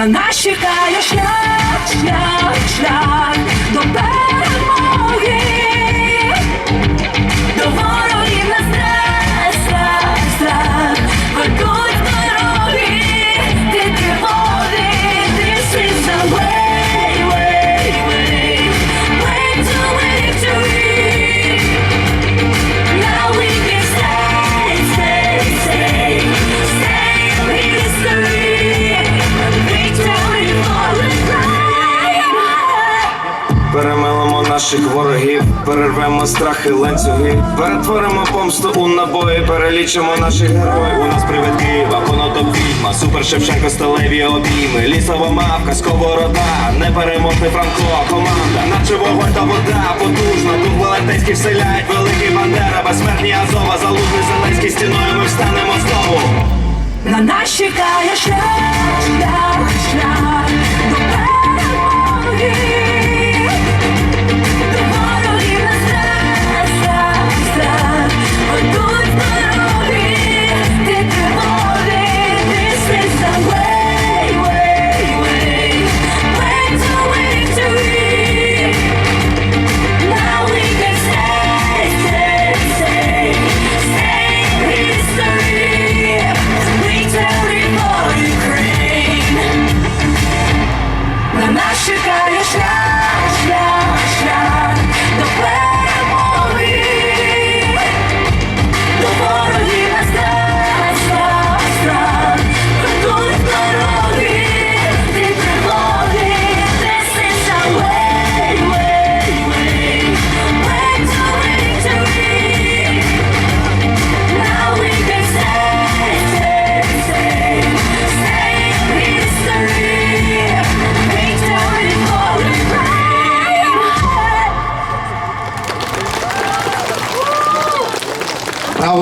На нас чекає шлях, шлях, наших ворогів, перервемо страхи ланцюги, перетворимо помсту у набої, перелічимо наших героїв. У нас привид Києва, понад відьма, супер Шевченко, сталеві обійми, лісова мавка, сковорода, непереможний Франко, команда, наче вогонь та вода, потужна, тут велетенські вселяють, великий бандера, безсмертні Азова, залужний Зеленський стіною. Ми встанемо знову. На нас чекає шлях, чекаєш я.